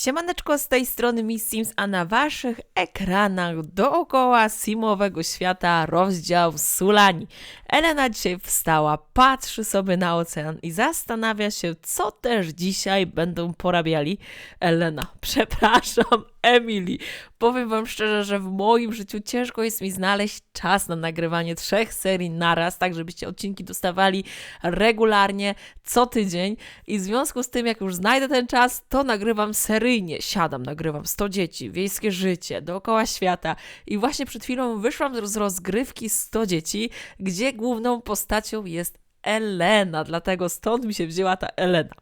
Siemaneczko z tej strony Miss Sims, a na waszych ekranach dookoła simowego świata rozdział Sulani. Elena dzisiaj wstała, patrzy sobie na ocean i zastanawia się, co też dzisiaj będą porabiali. Elena, przepraszam, Emily. Powiem wam szczerze, że w moim życiu ciężko jest mi znaleźć czas na nagrywanie trzech serii naraz, tak żebyście odcinki dostawali regularnie, co tydzień. I w związku z tym, jak już znajdę ten czas, to nagrywam seryjnie. Siadam, nagrywam 100 dzieci, wiejskie życie, dookoła świata. I właśnie przed chwilą wyszłam z rozgrywki 100 dzieci, gdzie główną postacią jest Elena, dlatego stąd mi się wzięła ta Elena.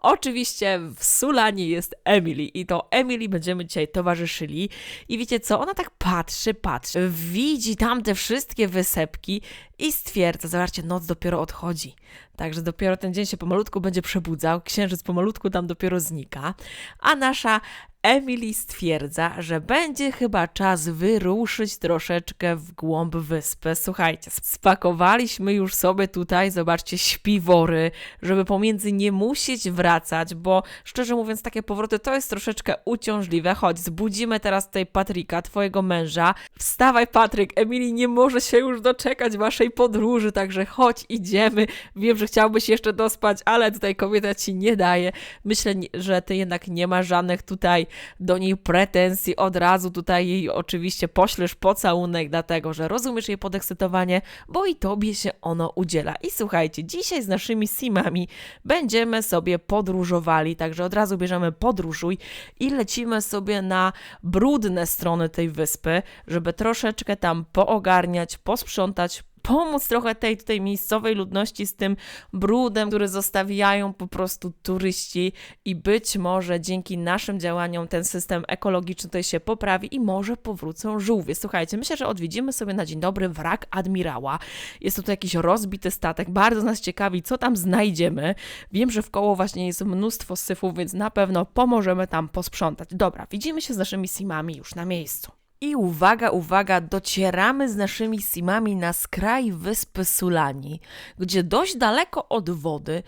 Oczywiście w Sulanie jest Emily i to Emily będziemy dzisiaj towarzyszyli. I wiecie co? Ona tak patrzy, patrzy, widzi tam te wszystkie wysepki i stwierdza, zobaczcie, noc dopiero odchodzi. Także dopiero ten dzień się pomalutku będzie przebudzał, księżyc pomalutku tam dopiero znika, a nasza Emily stwierdza, że będzie chyba czas wyruszyć troszeczkę w głąb wyspy. Słuchajcie, spakowaliśmy już sobie tutaj, zobaczcie, śpiwory, żeby pomiędzy nie musieć wracać, bo szczerze mówiąc, takie powroty to jest troszeczkę uciążliwe. Chodź, zbudzimy teraz tutaj Patryka, twojego męża. Wstawaj, Patryk, Emily nie może się już doczekać waszej podróży, także chodź, idziemy. Wiem, że chciałbyś jeszcze dospać, ale tutaj kobieta ci nie daje. Myślę, że ty jednak nie masz żadnych tutaj do niej pretensji, od razu tutaj jej oczywiście poślesz pocałunek, dlatego że rozumiesz jej podekscytowanie, bo i tobie się ono udziela. I słuchajcie, dzisiaj z naszymi simami będziemy sobie podróżowali, także od razu bierzemy podróżuj i lecimy sobie na brudne strony tej wyspy, żeby troszeczkę tam poogarniać, posprzątać, pomóc trochę tej tutaj miejscowej ludności z tym brudem, który zostawiają po prostu turyści i być może dzięki naszym działaniom ten system ekologiczny tutaj się poprawi i może powrócą żółwie. Słuchajcie, myślę, że odwiedzimy sobie na dzień dobry wrak admirała. Jest tutaj jakiś rozbity statek, bardzo nas ciekawi, co tam znajdziemy. Wiem, że w koło właśnie jest mnóstwo syfów, więc na pewno pomożemy tam posprzątać. Dobra, widzimy się z naszymi simami już na miejscu. I uwaga, uwaga, docieramy z naszymi simami na skraj wyspy Sulani, gdzie dość daleko od wody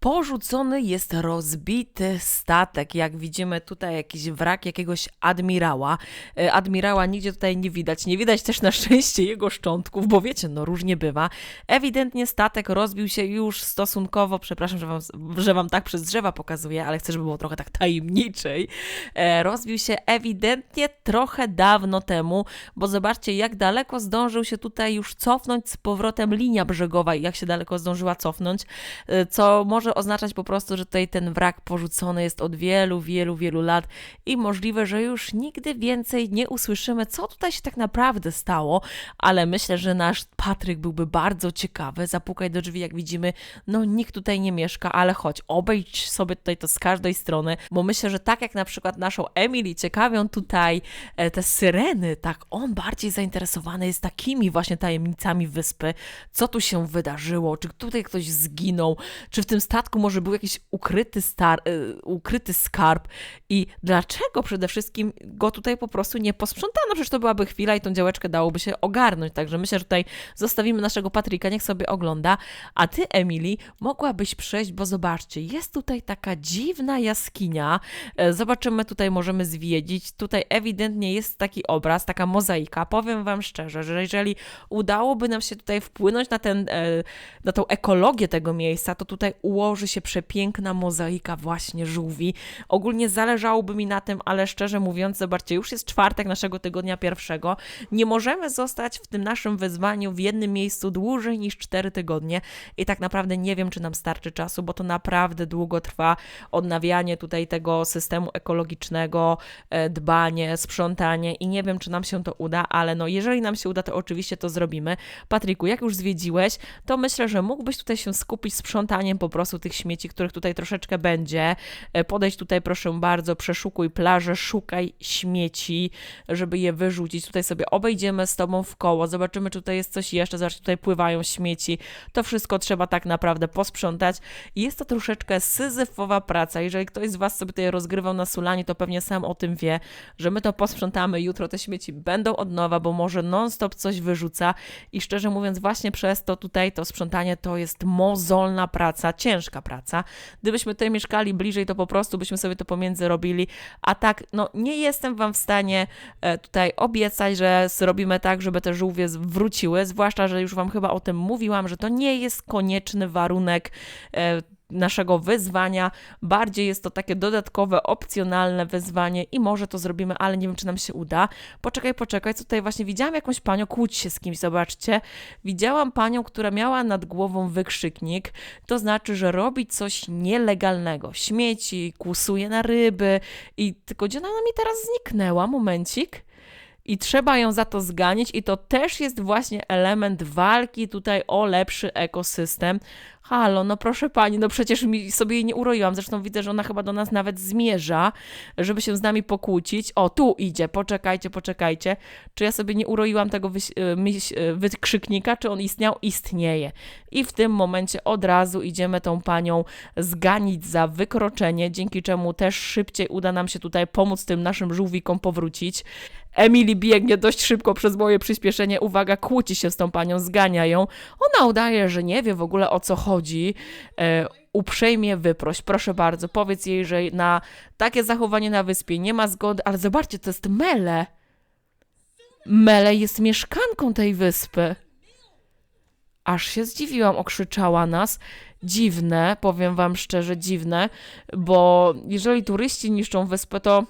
Porzucony jest rozbity statek. Jak widzimy tutaj jakiś wrak jakiegoś admirała. E, admirała nigdzie tutaj nie widać. Nie widać też na szczęście jego szczątków, bo wiecie, no różnie bywa. Ewidentnie statek rozbił się już stosunkowo, przepraszam, że wam, że wam tak przez drzewa pokazuję, ale chcę, żeby było trochę tak tajemniczej. E, rozbił się ewidentnie trochę dawno temu, bo zobaczcie, jak daleko zdążył się tutaj już cofnąć z powrotem linia brzegowa i jak się daleko zdążyła cofnąć, e, co może może oznaczać po prostu, że tutaj ten wrak porzucony jest od wielu, wielu, wielu lat i możliwe, że już nigdy więcej nie usłyszymy, co tutaj się tak naprawdę stało, ale myślę, że nasz Patryk byłby bardzo ciekawy. Zapukaj do drzwi, jak widzimy, no nikt tutaj nie mieszka, ale chodź, obejdź sobie tutaj to z każdej strony, bo myślę, że tak jak na przykład naszą Emily ciekawią tutaj e, te syreny, tak on bardziej zainteresowany jest takimi właśnie tajemnicami wyspy, co tu się wydarzyło, czy tutaj ktoś zginął, czy w tym statku może był jakiś ukryty, star, y, ukryty skarb i dlaczego przede wszystkim go tutaj po prostu nie posprzątano? Przecież to byłaby chwila i tą działeczkę dałoby się ogarnąć. Także myślę, że tutaj zostawimy naszego Patryka, niech sobie ogląda. A ty, Emily, mogłabyś przejść, bo zobaczcie, jest tutaj taka dziwna jaskinia. E, zobaczymy, tutaj możemy zwiedzić. Tutaj ewidentnie jest taki obraz, taka mozaika. Powiem wam szczerze, że jeżeli udałoby nam się tutaj wpłynąć na, ten, e, na tą ekologię tego miejsca, to tutaj ułożyć tworzy się przepiękna mozaika właśnie żółwi. Ogólnie zależałoby mi na tym, ale szczerze mówiąc, zobaczcie, już jest czwartek naszego tygodnia pierwszego. Nie możemy zostać w tym naszym wyzwaniu w jednym miejscu dłużej niż cztery tygodnie i tak naprawdę nie wiem, czy nam starczy czasu, bo to naprawdę długo trwa odnawianie tutaj tego systemu ekologicznego, e, dbanie, sprzątanie i nie wiem, czy nam się to uda, ale no jeżeli nam się uda, to oczywiście to zrobimy. Patryku, jak już zwiedziłeś, to myślę, że mógłbyś tutaj się skupić sprzątaniem po prostu tych śmieci, których tutaj troszeczkę będzie. E, Podejdź tutaj proszę bardzo, przeszukuj plażę, szukaj śmieci, żeby je wyrzucić. Tutaj sobie obejdziemy z tobą w koło, zobaczymy, czy tutaj jest coś jeszcze. Zobacz, tutaj pływają śmieci. To wszystko trzeba tak naprawdę posprzątać. Jest to troszeczkę syzyfowa praca. Jeżeli ktoś z Was sobie tutaj rozgrywał na Sulanie, to pewnie sam o tym wie, że my to posprzątamy. Jutro te śmieci będą od nowa, bo może non-stop coś wyrzuca. I szczerze mówiąc, właśnie przez to tutaj to sprzątanie to jest mozolna praca, ciężka ciężka praca. Gdybyśmy tutaj mieszkali bliżej, to po prostu byśmy sobie to pomiędzy robili, a tak, no nie jestem Wam w stanie e, tutaj obiecać, że zrobimy tak, żeby te żółwie wróciły, zwłaszcza, że już Wam chyba o tym mówiłam, że to nie jest konieczny warunek e, naszego wyzwania, bardziej jest to takie dodatkowe, opcjonalne wyzwanie i może to zrobimy, ale nie wiem, czy nam się uda. Poczekaj, poczekaj, co tutaj właśnie widziałam jakąś panią kłóci się z kimś, zobaczcie. Widziałam panią, która miała nad głową wykrzyknik, to znaczy, że robi coś nielegalnego. Śmieci, kłusuje na ryby i tylko gdzie ona mi teraz zniknęła? Momencik. I trzeba ją za to zganić, i to też jest właśnie element walki tutaj o lepszy ekosystem. Halo, no proszę pani, no przecież mi sobie jej nie uroiłam. Zresztą widzę, że ona chyba do nas nawet zmierza, żeby się z nami pokłócić. O, tu idzie, poczekajcie, poczekajcie. Czy ja sobie nie uroiłam tego y, y, wykrzyknika, czy on istniał? Istnieje. I w tym momencie od razu idziemy tą panią zganić za wykroczenie, dzięki czemu też szybciej uda nam się tutaj pomóc tym naszym żółwikom powrócić. Emily biegnie dość szybko przez moje przyspieszenie. Uwaga, kłóci się z tą panią, zgania ją. Ona udaje, że nie wie w ogóle o co chodzi. E, uprzejmie wyproś, proszę bardzo, powiedz jej, że na takie zachowanie na wyspie nie ma zgody. Ale zobaczcie, to jest Mele. Mele jest mieszkanką tej wyspy. Aż się zdziwiłam, okrzyczała nas. Dziwne, powiem wam szczerze, dziwne, bo jeżeli turyści niszczą wyspę, to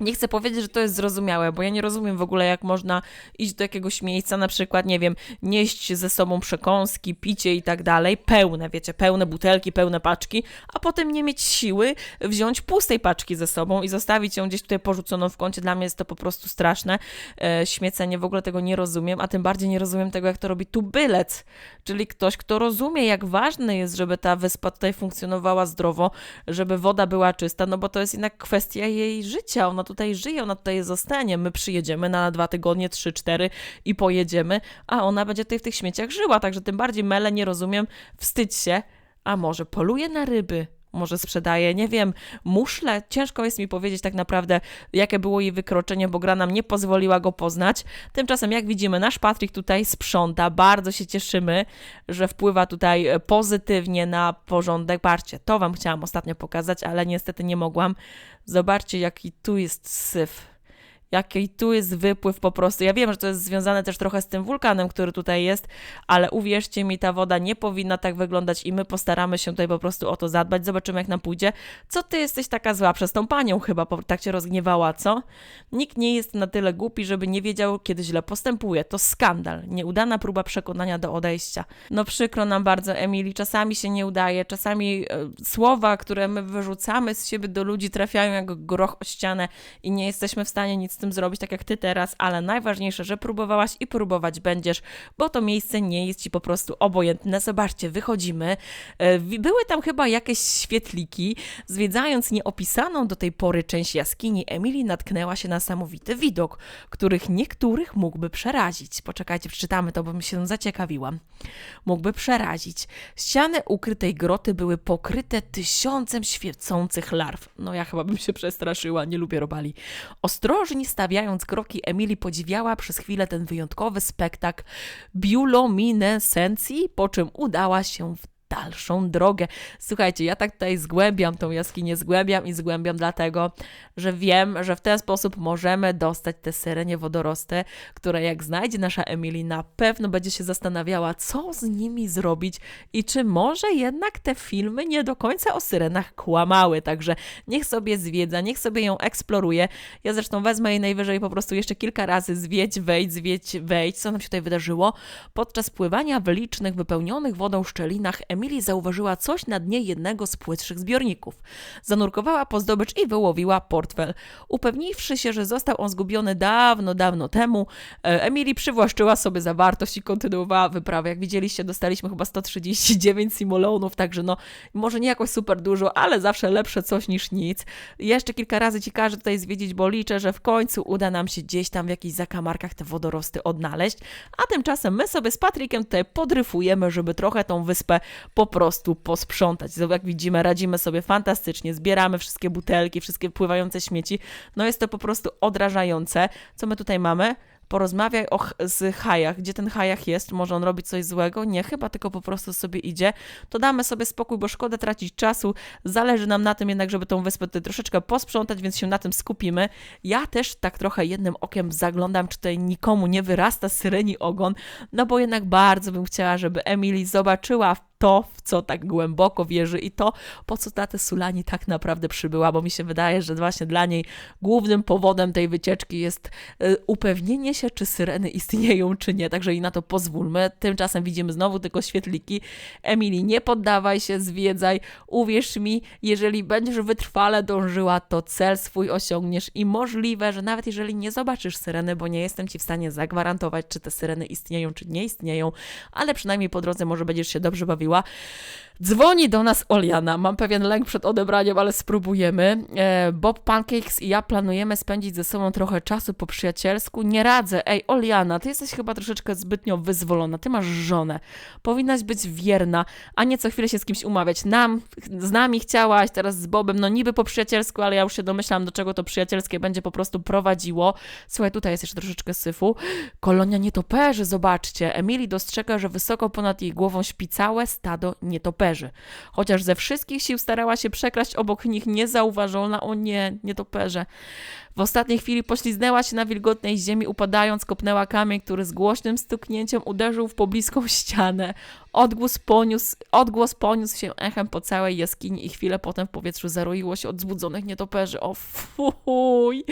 nie chcę powiedzieć, że to jest zrozumiałe, bo ja nie rozumiem w ogóle, jak można iść do jakiegoś miejsca, na przykład, nie wiem, nieść ze sobą przekąski, picie i tak dalej, pełne, wiecie, pełne butelki, pełne paczki, a potem nie mieć siły wziąć pustej paczki ze sobą i zostawić ją gdzieś tutaj porzuconą w kącie. Dla mnie jest to po prostu straszne. E, śmiecenie, w ogóle tego nie rozumiem, a tym bardziej nie rozumiem tego, jak to robi tubylec, czyli ktoś, kto rozumie, jak ważne jest, żeby ta wyspa tutaj funkcjonowała zdrowo, żeby woda była czysta, no bo to jest jednak kwestia jej życia. Ona tutaj żyje, ona tutaj zostanie. My przyjedziemy na dwa tygodnie, trzy, cztery i pojedziemy, a ona będzie tutaj w tych śmieciach żyła. Także tym bardziej mele nie rozumiem, wstydź się, a może poluje na ryby. Może sprzedaje, nie wiem, muszle. Ciężko jest mi powiedzieć tak naprawdę, jakie było jej wykroczenie, bo gra nam nie pozwoliła go poznać. Tymczasem, jak widzimy, nasz Patryk tutaj sprząta. Bardzo się cieszymy, że wpływa tutaj e, pozytywnie na porządek. Patrzcie, to Wam chciałam ostatnio pokazać, ale niestety nie mogłam. Zobaczcie, jaki tu jest syf. Jaki tu jest wypływ po prostu. Ja wiem, że to jest związane też trochę z tym wulkanem, który tutaj jest, ale uwierzcie mi, ta woda nie powinna tak wyglądać i my postaramy się tutaj po prostu o to zadbać. Zobaczymy, jak nam pójdzie. Co ty jesteś taka zła przez tą panią chyba, tak cię rozgniewała, co? Nikt nie jest na tyle głupi, żeby nie wiedział, kiedy źle postępuje. To skandal. Nieudana próba przekonania do odejścia. No przykro nam bardzo, Emily. Czasami się nie udaje, czasami e, słowa, które my wyrzucamy z siebie do ludzi, trafiają jak groch o ścianę i nie jesteśmy w stanie nic z tym zrobić, tak jak ty teraz, ale najważniejsze, że próbowałaś i próbować będziesz, bo to miejsce nie jest ci po prostu obojętne. Zobaczcie, wychodzimy. E, Były tam chyba jakieś świetliki. Zwiedzając nieopisaną do tej pory część jaskini, Emily natknęła się na niesamowity widok, których niektórych mógłby przerazić. Poczekajcie, przeczytamy to, bo mi się zaciekawiłam. Mógłby przerazić. Ściany ukrytej groty były pokryte tysiącem świecących larw. No ja chyba bym się przestraszyła, nie lubię robali. Ostrożnie stawiając kroki, Emily podziwiała przez chwilę ten wyjątkowy spektakl bioluminescencji, po czym udała się w dalszą drogę. Słuchajcie, ja tak tutaj zgłębiam tą jaskinię, zgłębiam i zgłębiam dlatego, że wiem, że w ten sposób możemy dostać te syrenie wodorosty, które jak znajdzie nasza Emily, na pewno będzie się zastanawiała, co z nimi zrobić i czy może jednak te filmy nie do końca o syrenach kłamały. Także niech sobie zwiedza, niech sobie ją eksploruje. Ja zresztą wezmę jej najwyżej po prostu jeszcze kilka razy zwiedź, wejdź, zwiedź, wejdź. Co nam się tutaj wydarzyło? Podczas pływania w licznych, wypełnionych wodą szczelinach zauważyła coś na dnie jednego z płytszych zbiorników. Zanurkowała po zdobycz i wyłowiła portfel. Upewniwszy się, że został on zgubiony dawno, dawno temu, e, Emily przywłaszczyła sobie zawartość i kontynuowała wyprawę. Jak widzieliście, dostaliśmy chyba 139 simulonów, także no, może nie jakoś super dużo, ale zawsze lepsze coś niż nic. Jeszcze kilka razy Ci każę tutaj zwiedzić, bo liczę, że w końcu uda nam się gdzieś tam w jakichś zakamarkach te wodorosty odnaleźć, a tymczasem my sobie z Patrykiem tutaj podryfujemy, żeby trochę tą wyspę po prostu posprzątać. Jak widzimy, radzimy sobie fantastycznie, zbieramy wszystkie butelki, wszystkie pływające śmieci. No jest to po prostu odrażające. Co my tutaj mamy? porozmawiaj o, z Hajach, gdzie ten Hajach jest, może on robi coś złego, nie, chyba tylko po prostu sobie idzie, to damy sobie spokój, bo szkoda tracić czasu, zależy nam na tym jednak, żeby tą wyspę tutaj troszeczkę posprzątać, więc się na tym skupimy. Ja też tak trochę jednym okiem zaglądam, czy tutaj nikomu nie wyrasta syreni ogon, no bo jednak bardzo bym chciała, żeby Emily zobaczyła to, w co tak głęboko wierzy i to, po co ta Sulani tak naprawdę przybyła, bo mi się wydaje, że właśnie dla niej głównym powodem tej wycieczki jest y, upewnienie się, czy syreny istnieją, czy nie, także i na to pozwólmy. Tymczasem widzimy znowu tylko świetliki. Emily, nie poddawaj się, zwiedzaj, uwierz mi, jeżeli będziesz wytrwale dążyła, to cel swój osiągniesz i możliwe, że nawet jeżeli nie zobaczysz syreny, bo nie jestem Ci w stanie zagwarantować, czy te syreny istnieją, czy nie istnieją, ale przynajmniej po drodze może będziesz się dobrze は Dzwoni do nas Oliana. Mam pewien lęk przed odebraniem, ale spróbujemy. E, Bob Pancakes i ja planujemy spędzić ze sobą trochę czasu po przyjacielsku. Nie radzę. Ej, Oliana, ty jesteś chyba troszeczkę zbytnio wyzwolona. Ty masz żonę. Powinnaś być wierna, a nie co chwilę się z kimś umawiać. Nam, z nami chciałaś, teraz z Bobem, no niby po przyjacielsku, ale ja już się domyślam, do czego to przyjacielskie będzie po prostu prowadziło. Słuchaj, tutaj jest jeszcze troszeczkę syfu. Kolonia nietoperzy, zobaczcie. Emily dostrzega, że wysoko ponad jej głową śpi całe stado nietoperzy. Chociaż ze wszystkich sił starała się przekraść obok nich niezauważona, o nie, nietoperze. W ostatniej chwili pośliznęła się na wilgotnej ziemi, upadając, kopnęła kamień, który z głośnym stuknięciem uderzył w pobliską ścianę. Odgłos poniósł, odgłos poniósł się echem po całej jaskini i chwilę potem w powietrzu zaroiło się od zbudzonych nietoperzy. O fuj!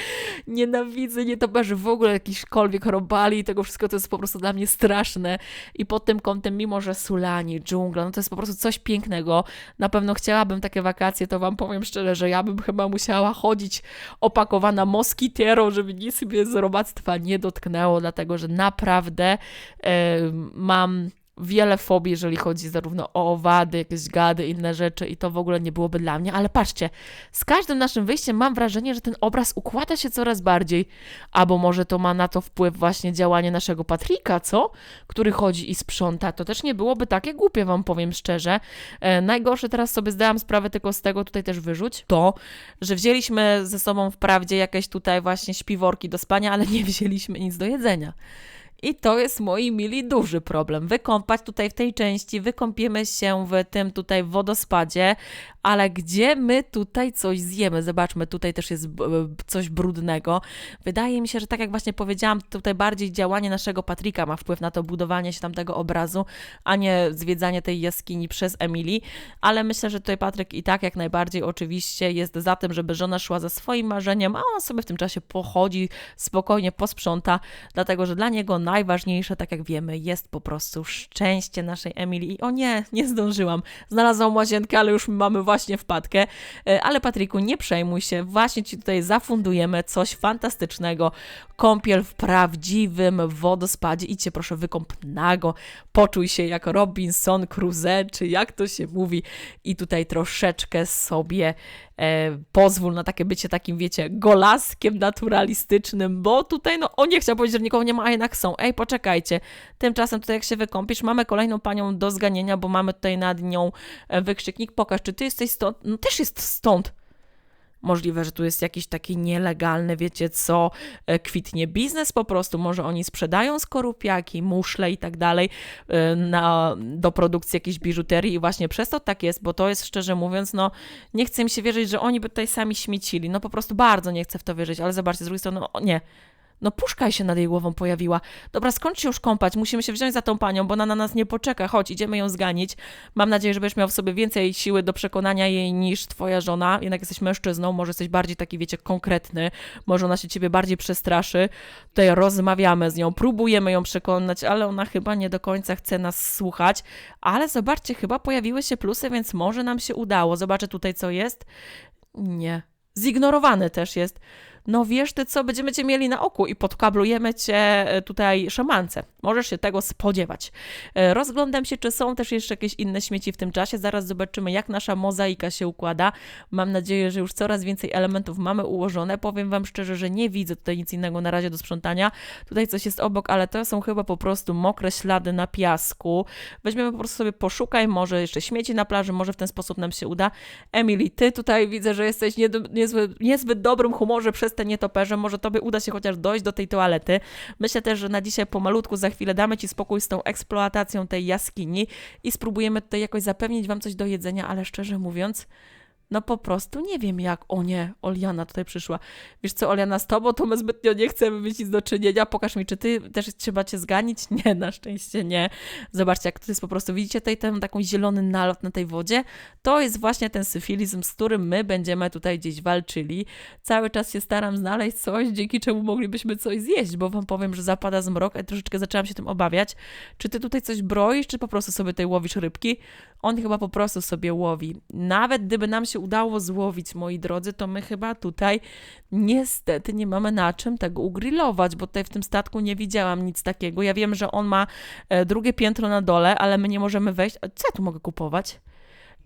Nienawidzę nietoperzy, w ogóle jakiśkolwiek robali i tego wszystko to jest po prostu dla mnie straszne. I pod tym kątem, mimo że Sulani, dżungla, no to jest po prostu coś pięknego. Na pewno chciałabym takie wakacje, to wam powiem szczerze, że ja bym chyba musiała chodzić opakowana moskitierą, żeby nic sobie z robactwa nie dotknęło, dlatego że naprawdę mam wiele fobii, jeżeli chodzi zarówno o owady, jakieś gady, inne rzeczy i to w ogóle nie byłoby dla mnie, ale patrzcie, z każdym naszym wyjściem mam wrażenie, że ten obraz układa się coraz bardziej, albo może to ma na to wpływ właśnie działanie naszego Patryka, co? Który chodzi i sprząta, to też nie byłoby takie głupie, wam powiem szczerze. E, najgorsze teraz sobie zdałam sprawę tylko z tego, tutaj też wyrzuć, to, że wzięliśmy ze sobą wprawdzie jakieś tutaj właśnie śpiworki do spania, ale nie wzięliśmy nic do jedzenia. I to jest, moi mili, duży problem. Wykąpać tutaj w tej części, wykąpiemy się w tym tutaj wodospadzie, ale gdzie my tutaj coś zjemy? Zobaczmy, tutaj też jest coś brudnego. Wydaje mi się, że tak jak właśnie powiedziałam, tutaj bardziej działanie naszego Patryka ma wpływ na to budowanie się tamtego obrazu, a nie zwiedzanie tej jaskini przez Emily, ale myślę, że tutaj Patryk i tak jak najbardziej oczywiście jest za tym, żeby żona szła za swoim marzeniem, a on sobie w tym czasie pochodzi, spokojnie posprząta, dlatego że dla niego najważniejsze, tak jak wiemy, jest po prostu szczęście naszej Emily. I o nie, nie zdążyłam. Znalazłam łazienkę, ale już mamy właśnie wpadkę. E, Ale Patryku, nie przejmuj się, właśnie Ci tutaj zafundujemy coś fantastycznego. Kąpiel w prawdziwym wodospadzie. Idźcie proszę wykąp nago, poczuj się jak Robinson Crusoe, czy jak to się mówi. I tutaj troszeczkę sobie e, pozwól na takie bycie takim, wiecie, golaskiem naturalistycznym, bo tutaj, no, on nie chciał powiedzieć, że nikogo nie ma, a jednak są. Ej, poczekajcie. Tymczasem tutaj jak się wykąpisz, mamy kolejną panią do zganienia, bo mamy tutaj nad nią e, wykrzyknik, pokaż, czy ty jesteś stąd? No też jest stąd. Możliwe, że tu jest jakiś taki nielegalny, wiecie co, e, kwitnie biznes po prostu. Może oni sprzedają skorupiaki, muszle i tak dalej e, na, do produkcji jakiejś biżuterii i właśnie przez to tak jest, bo to jest szczerze mówiąc, no nie chcę mi się wierzyć, że oni by tutaj sami śmiecili. No po prostu bardzo nie chcę w to wierzyć, ale zobaczcie, z drugiej strony, no nie. No puszka się nad jej głową pojawiła. Dobra, skończ się już kąpać, musimy się wziąć za tą panią, bo ona na nas nie poczeka. Chodź, idziemy ją zganić. Mam nadzieję, że będziesz miał w sobie więcej siły do przekonania jej niż twoja żona. Jednak jesteś mężczyzną, może jesteś bardziej taki, wiecie, konkretny. Może ona się ciebie bardziej przestraszy. Tutaj rozmawiamy z nią, próbujemy ją przekonać, ale ona chyba nie do końca chce nas słuchać. Ale zobaczcie, chyba pojawiły się plusy, więc może nam się udało. Zobaczę tutaj, co jest. Nie. Zignorowany też jest. No wiesz ty co, będziemy cię mieli na oku i podkablujemy cię e, tutaj szamance. Możesz się tego spodziewać. E, Rozglądam się, czy są też jeszcze jakieś inne śmieci w tym czasie. Zaraz zobaczymy, jak nasza mozaika się układa. Mam nadzieję, że już coraz więcej elementów mamy ułożone. Powiem wam szczerze, że nie widzę tutaj nic innego na razie do sprzątania. Tutaj coś jest obok, ale to są chyba po prostu mokre ślady na piasku. Weźmiemy po prostu sobie poszukaj, może jeszcze śmieci na plaży, może w ten sposób nam się uda. Emily, ty tutaj widzę, że jesteś nie, niezbyt, niezbyt dobrym humorze przez te nietoperze, może tobie uda się chociaż dojść do tej toalety. Myślę też, że na dzisiaj pomalutku za chwilę damy ci spokój z tą eksploatacją tej jaskini i spróbujemy tutaj jakoś zapewnić wam coś do jedzenia, ale szczerze mówiąc, no po prostu nie wiem jak, o nie, Oliana tutaj przyszła. Wiesz co, Oliana, z tobą to my zbytnio nie chcemy mieć nic do czynienia. Pokaż mi, czy ty też trzeba cię zganić? Nie, na szczęście nie. Zobaczcie, jak to jest po prostu, widzicie tutaj ten taką zielony nalot na tej wodzie? To jest właśnie ten syfilizm, z którym my będziemy tutaj gdzieś walczyli. Cały czas się staram znaleźć coś, dzięki czemu moglibyśmy coś zjeść, bo wam powiem, że zapada zmrok, troszeczkę zaczęłam się tym obawiać. Czy ty tutaj coś broisz, czy po prostu sobie tutaj łowisz rybki? On chyba po prostu sobie łowi. Nawet gdyby nam się udało złowić, moi drodzy, to my chyba tutaj niestety nie mamy na czym tego ugrillować, bo tutaj w tym statku nie widziałam nic takiego. Ja wiem, że on ma e, drugie piętro na dole, ale my nie możemy wejść. Co ja tu mogę kupować?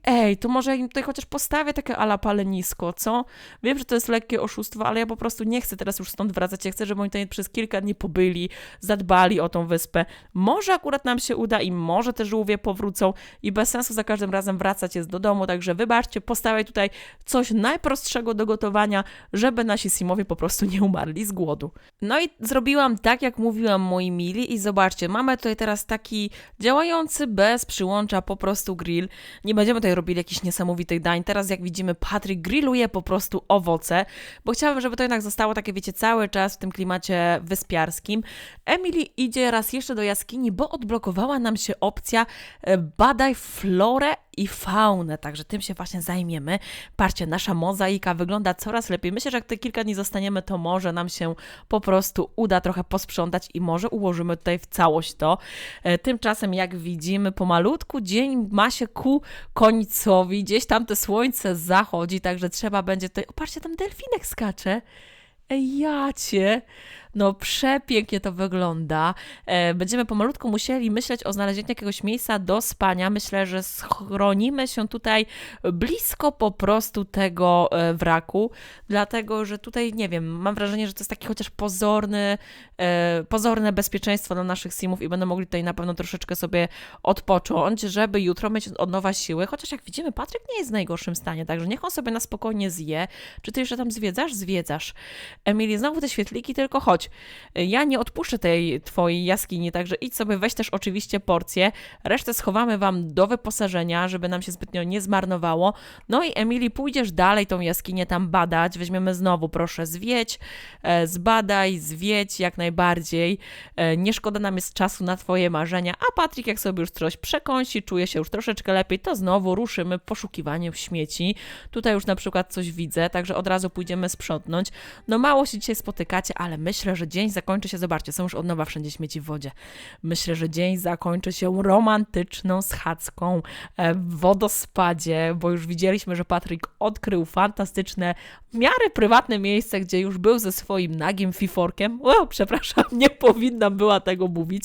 Ej, to może im tutaj chociaż postawię takie ala palenisko, co? Wiem, że to jest lekkie oszustwo, ale ja po prostu nie chcę teraz już stąd wracać. Ja chcę, żeby oni tutaj przez kilka dni pobyli, zadbali o tą wyspę. Może akurat nam się uda i może te żółwie powrócą i bez sensu za każdym razem wracać jest do domu, także wybaczcie, postawię tutaj coś najprostszego do gotowania, żeby nasi Simowie po prostu nie umarli z głodu. No i zrobiłam tak, jak mówiłam moi mili i zobaczcie, mamy tutaj teraz taki działający bez przyłącza po prostu grill. Nie będziemy tutaj robili jakichś niesamowitych dań. Teraz jak widzimy, Patryk grilluje po prostu owoce, bo chciałabym, żeby to jednak zostało takie, wiecie, cały czas w tym klimacie wyspiarskim. Emily idzie raz jeszcze do jaskini, bo odblokowała nam się opcja e, badaj florę i faunę, także tym się właśnie zajmiemy. Patrzcie, nasza mozaika wygląda coraz lepiej. Myślę, że jak te kilka dni zostaniemy, to może nam się po prostu uda trochę posprzątać i może ułożymy tutaj w całość to. E, Tymczasem, jak widzimy, pomalutku dzień ma się ku końcowi. Gdzieś tam to słońce zachodzi, także trzeba będzie tutaj... O, patrzcie, tam delfinek skacze. Ej, jacie. No przepięknie to wygląda. E, będziemy pomalutku musieli myśleć o znalezieniu jakiegoś miejsca do spania. Myślę, że schronimy się tutaj blisko po prostu tego e, wraku, dlatego że tutaj, nie wiem, mam wrażenie, że to jest taki chociaż pozorny, e, pozorne bezpieczeństwo dla naszych simów i będą mogli tutaj na pewno troszeczkę sobie odpocząć, żeby jutro mieć od nowa siły. Chociaż jak widzimy, Patryk nie jest w najgorszym stanie, także niech on sobie na spokojnie zje. Czy ty jeszcze tam zwiedzasz? Zwiedzasz. Emily, znowu te świetliki, tylko chodź. Ja nie odpuszczę tej twojej jaskini, także idź sobie, weź też oczywiście porcję. Resztę schowamy wam do wyposażenia, żeby nam się zbytnio nie zmarnowało. No i Emily, pójdziesz dalej tą jaskinię tam badać. Weźmiemy znowu, proszę, zwiedź, e, zbadaj, zwiedź jak najbardziej. E, nie szkoda nam jest czasu na twoje marzenia, a Patryk jak sobie już coś przekąsi, czuje się już troszeczkę lepiej, to znowu ruszymy w poszukiwanie w śmieci. Tutaj już na przykład coś widzę, także od razu pójdziemy sprzątnąć. No mało się dzisiaj spotykacie, ale myślę, że dzień zakończy się, zobaczcie, są już od nowa wszędzie śmieci w wodzie. Myślę, że dzień zakończy się romantyczną schadzką e, w wodospadzie, bo już widzieliśmy, że Patryk odkrył fantastyczne, w miarę prywatne miejsce, gdzie już był ze swoim nagim fiforkiem. O, przepraszam, nie powinnam była tego mówić.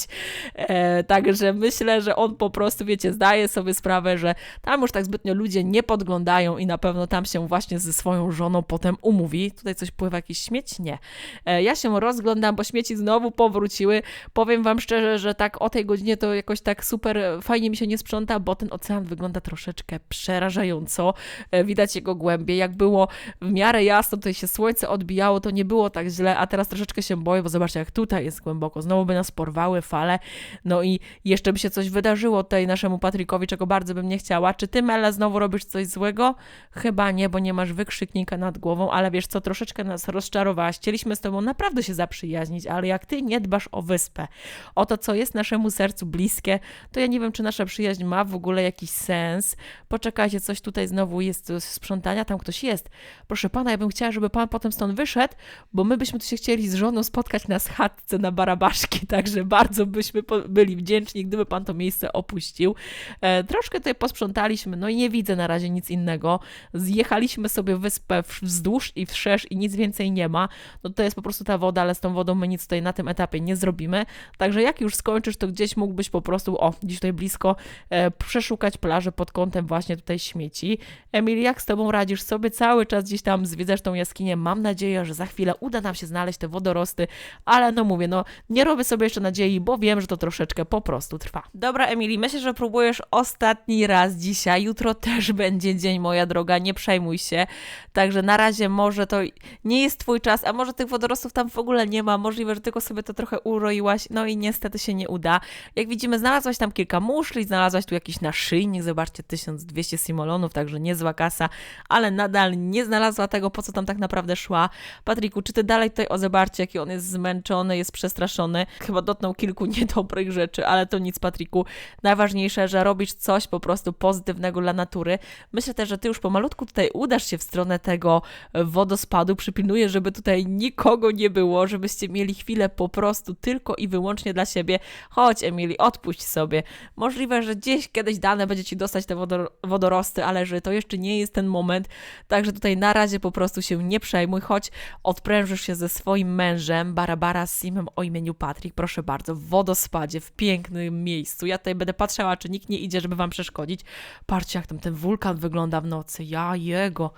E, także myślę, że on po prostu, wiecie, zdaje sobie sprawę, że tam już tak zbytnio ludzie nie podglądają i na pewno tam się właśnie ze swoją żoną potem umówi. Tutaj coś pływa, jakiś śmieć? Nie. E, ja się rozglądam, bo śmieci znowu powróciły. Powiem wam szczerze, że tak o tej godzinie to jakoś tak super fajnie mi się nie sprząta, bo ten ocean wygląda troszeczkę przerażająco. E, Widać jego głębie. Jak było w miarę jasno, tutaj się słońce odbijało, to nie było tak źle, a teraz troszeczkę się boję, bo zobaczcie, jak tutaj jest głęboko. Znowu by nas porwały fale. No i jeszcze by się coś wydarzyło tutaj naszemu Patrykowi, czego bardzo bym nie chciała. Czy ty, Mele, znowu robisz coś złego? Chyba nie, bo nie masz wykrzyknika nad głową, ale wiesz co, troszeczkę nas rozczarowałaś. Chcieliśmy z tobą naprawdę się zaprzyjaźnić, ale jak ty nie dbasz o wyspę, o to, co jest naszemu sercu bliskie, to ja nie wiem, czy nasza przyjaźń ma w ogóle jakiś sens. Poczekajcie, coś tutaj znowu jest sprzątania, tam ktoś jest. Proszę pana, ja bym chciała, żeby pan potem stąd wyszedł, bo my byśmy tu się chcieli z żoną spotkać na schatce na Barabaszki, także bardzo byśmy byli wdzięczni, gdyby pan to miejsce opuścił. E, troszkę tutaj posprzątaliśmy, no i nie widzę na razie nic innego. Zjechaliśmy sobie wyspę wzdłuż i wszerz i nic więcej nie ma. No to jest po prostu ta woda, ale z tą wodą my nic tutaj na tym etapie nie zrobimy. Także jak już skończysz, to gdzieś mógłbyś po prostu, o, gdzieś tutaj blisko, e, przeszukać plażę pod kątem właśnie tutaj śmieci. Emil, jak z tobą radzisz sobie? Cały czas gdzieś tam zwiedzasz tą jaskinię. Mam nadzieję, że za chwilę uda nam się znaleźć te wodorosty, ale no mówię, no nie robię sobie jeszcze nadziei, bo wiem, że to troszeczkę po prostu trwa. Dobra, Emily, myślę, że próbujesz ostatni raz dzisiaj. Jutro też będzie dzień, moja droga, nie przejmuj się. Także na razie może to nie jest twój czas, a może tych wodorostów tam w ogóle nie ma. Możliwe, że tylko sobie to trochę uroiłaś, no i niestety się nie uda. Jak widzimy, znalazłaś tam kilka muszli, znalazłaś tu jakiś naszyjnik, zobaczcie, 1200 simolonów, także niezła kasa, ale nadal nie znalazła tego, po co tam tak naprawdę szła. Patryku, czy ty dalej tutaj, o zobaczcie, jaki on jest zmęczony, jest przestraszony, chyba dotknął kilku niedobrych rzeczy, ale to nic, Patryku. Najważniejsze, że robisz coś po prostu pozytywnego dla natury. Myślę też, że ty już pomalutku tutaj udasz się w stronę tego wodospadu, przypilnujesz, żeby tutaj nikogo nie było, żebyście mieli chwilę po prostu tylko i wyłącznie dla siebie. Chodź, Emily, odpuść sobie. Możliwe, że gdzieś kiedyś dane będzie ci dostać te wodor wodorosty, ale że to jeszcze nie jest ten moment, także tutaj na razie po prostu się nie przejmuj, choć odprężysz się ze swoim mężem, Barabara Simem o imieniu Patrick, proszę bardzo, w wodospadzie, w pięknym miejscu. Ja tutaj będę patrzała, czy nikt nie idzie, żeby wam przeszkodzić. Patrzcie, jak tam ten wulkan wygląda w nocy. Ja jego.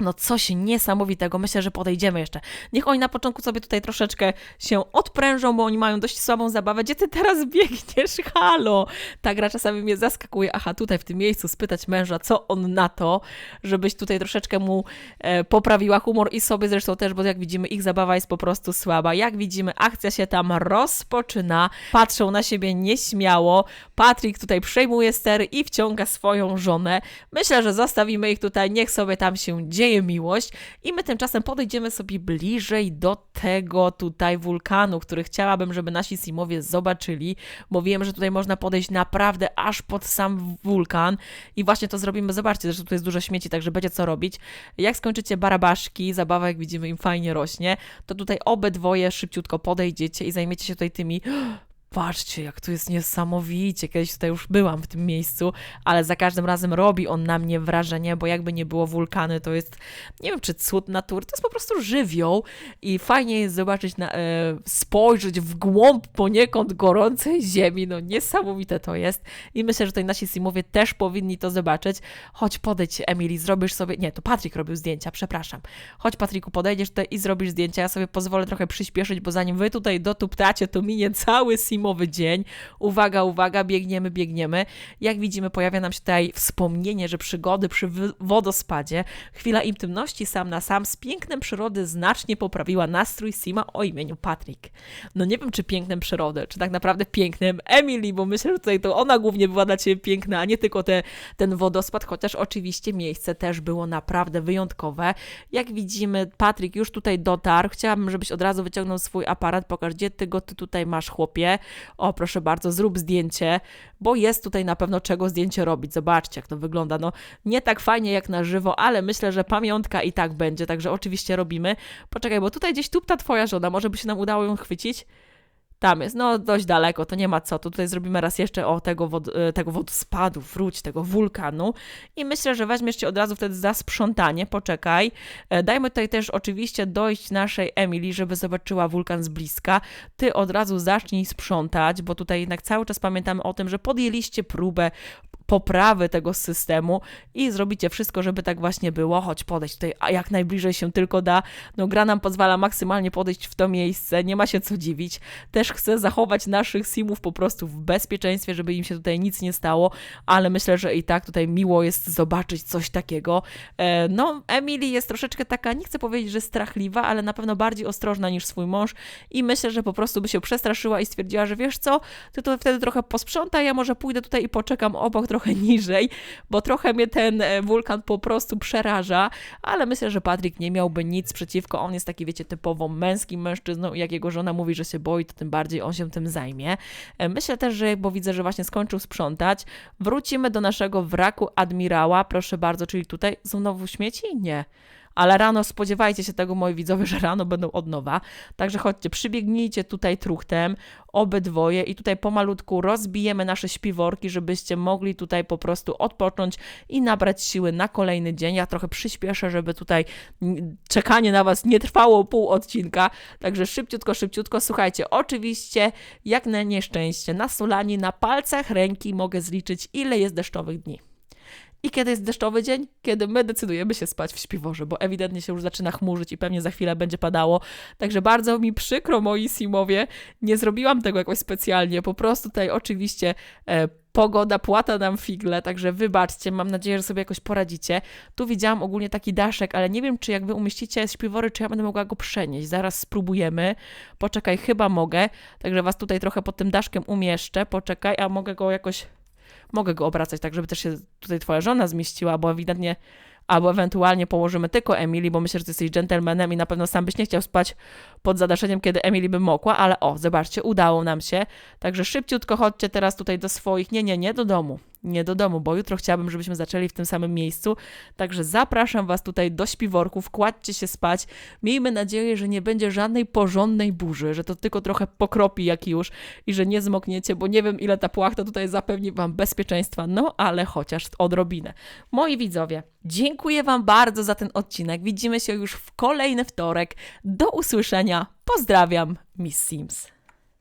No coś niesamowitego, myślę, że podejdziemy jeszcze. Niech oni na początku sobie tutaj troszeczkę się odprężą, bo oni mają dość słabą zabawę. Gdzie ty teraz biegniesz? Halo! Ta gra czasami mnie zaskakuje. Aha, tutaj w tym miejscu spytać męża, co on na to, żebyś tutaj troszeczkę mu e, poprawiła humor i sobie zresztą też, bo jak widzimy, ich zabawa jest po prostu słaba. Jak widzimy, akcja się tam rozpoczyna. Patrzą na siebie nieśmiało. Patrick tutaj przejmuje stery i wciąga swoją żonę. Myślę, że zostawimy ich tutaj, niech sobie tam się dzieje dzieje miłość i my tymczasem podejdziemy sobie bliżej do tego tutaj wulkanu, który chciałabym, żeby nasi simowie zobaczyli, bo wiem, że tutaj można podejść naprawdę aż pod sam wulkan i właśnie to zrobimy. Zobaczcie, że tutaj jest dużo śmieci, także będzie co robić. Jak skończycie barabaszki, zabawa jak widzimy im fajnie rośnie, to tutaj obydwoje szybciutko podejdziecie i zajmiecie się tutaj tymi patrzcie, jak tu jest niesamowicie. Kiedyś tutaj już byłam w tym miejscu, ale za każdym razem robi on na mnie wrażenie, bo jakby nie było wulkany, to jest, nie wiem czy cud natury, to jest po prostu żywioł i fajnie jest zobaczyć, na, e, spojrzeć w głąb poniekąd gorącej ziemi, no niesamowite to jest i myślę, że tutaj nasi simowie też powinni to zobaczyć. Chodź podejdź Emily, zrobisz sobie, nie, to Patryk robił zdjęcia, przepraszam. Chodź Patryku, podejdziesz tutaj i zrobisz zdjęcia, ja sobie pozwolę trochę przyspieszyć, bo zanim wy tutaj dotuptacie, to minie cały sim zimowy dzień. Uwaga, uwaga, biegniemy, biegniemy. Jak widzimy, pojawia nam się tutaj wspomnienie, że przygody przy wodospadzie, chwila intymności sam na sam z pięknem przyrody znacznie poprawiła nastrój Sima o imieniu Patrick. No nie wiem, czy pięknem przyrody, czy tak naprawdę pięknem Emily, bo myślę, że tutaj to ona głównie była dla Ciebie piękna, a nie tylko te, ten wodospad, chociaż oczywiście miejsce też było naprawdę wyjątkowe. Jak widzimy, Patrick już tutaj dotarł. Chciałabym, żebyś od razu wyciągnął swój aparat, pokaż, gdzie Ty go ty tutaj masz, chłopie o proszę bardzo, zrób zdjęcie, bo jest tutaj na pewno czego zdjęcie robić. Zobaczcie, jak to wygląda. No nie tak fajnie jak na żywo, ale myślę, że pamiątka i tak będzie, także oczywiście robimy. Poczekaj, bo tutaj gdzieś tupta twoja żona, może by się nam udało ją chwycić. Tam jest, no dość daleko, to nie ma co. To tutaj zrobimy raz jeszcze o tego, wod, e, tego wodospadu, wróć, tego wulkanu. I myślę, że weźmiesz ci od razu wtedy za sprzątanie, poczekaj. E, dajmy tutaj też oczywiście dojść naszej Emily, żeby zobaczyła wulkan z bliska. Ty od razu zacznij sprzątać, bo tutaj jednak cały czas pamiętamy o tym, że podjęliście próbę poprawy tego systemu i zrobicie wszystko, żeby tak właśnie było, choć podejść tutaj a jak najbliżej się tylko da. No gra nam pozwala maksymalnie podejść w to miejsce, nie ma się co dziwić. Też chcę zachować naszych simów po prostu w bezpieczeństwie, żeby im się tutaj nic nie stało, ale myślę, że i tak tutaj miło jest zobaczyć coś takiego. E, no, Emily jest troszeczkę taka, nie chcę powiedzieć, że strachliwa, ale na pewno bardziej ostrożna niż swój mąż i myślę, że po prostu by się przestraszyła i stwierdziła, że wiesz co, ty to wtedy trochę posprzątaj, ja może pójdę tutaj i poczekam obok trochę niżej, bo trochę mnie ten e, wulkan po prostu przeraża, ale myślę, że Patryk nie miałby nic przeciwko. On jest taki, wiecie, typowo męskim mężczyzną i jak jego żona mówi, że się boi, to tym bardziej on się tym zajmie. E, myślę też, że bo widzę, że właśnie skończył sprzątać, wrócimy do naszego wraku admirała, proszę bardzo, czyli tutaj znowu śmieci? Nie. Ale rano spodziewajcie się tego, moi widzowie, że rano będą od nowa. Także chodźcie, przybiegnijcie tutaj truchtem, obydwoje i tutaj pomalutku rozbijemy nasze śpiworki, żebyście mogli tutaj po prostu odpocząć i nabrać siły na kolejny dzień. Ja trochę przyspieszę, żeby tutaj czekanie na Was nie trwało pół odcinka, także szybciutko, szybciutko. Słuchajcie, oczywiście, jak na nieszczęście, na Sulani na palcach ręki mogę zliczyć, ile jest deszczowych dni. I kiedy jest deszczowy dzień? Kiedy my decydujemy się spać w śpiworze, bo ewidentnie się już zaczyna chmurzyć i pewnie za chwilę będzie padało. Także bardzo mi przykro, moi simowie. Nie zrobiłam tego jakoś specjalnie. Po prostu tutaj oczywiście e, pogoda płata nam figle, także wybaczcie. Mam nadzieję, że sobie jakoś poradzicie. Tu widziałam ogólnie taki daszek, ale nie wiem, czy jak wy umieścicie śpiwory, czy ja będę mogła go przenieść. Zaraz spróbujemy. Poczekaj, chyba mogę. Także was tutaj trochę pod tym daszkiem umieszczę. Poczekaj, a mogę go jakoś mogę go obracać tak, żeby też się tutaj twoja żona zmieściła, bo ewidentnie, albo ewentualnie położymy tylko Emily, bo myślę, że ty jesteś gentlemanem i na pewno sam byś nie chciał spać pod zadaszeniem, kiedy Emily by mokła, ale o, zobaczcie, udało nam się. Także szybciutko chodźcie teraz tutaj do swoich, nie, nie, nie do domu, nie do domu, bo jutro chciałabym, żebyśmy zaczęli w tym samym miejscu. Także zapraszam Was tutaj do śpiworków, kładźcie się spać. Miejmy nadzieję, że nie będzie żadnej porządnej burzy, że to tylko trochę pokropi jak już i że nie zmokniecie, bo nie wiem ile ta płachta tutaj zapewni Wam bezpieczeństwa, no ale chociaż odrobinę. Moi widzowie, dziękuję Wam bardzo za ten odcinek. Widzimy się już w kolejny wtorek. Do usłyszenia. Pozdrawiam, Miss Sims.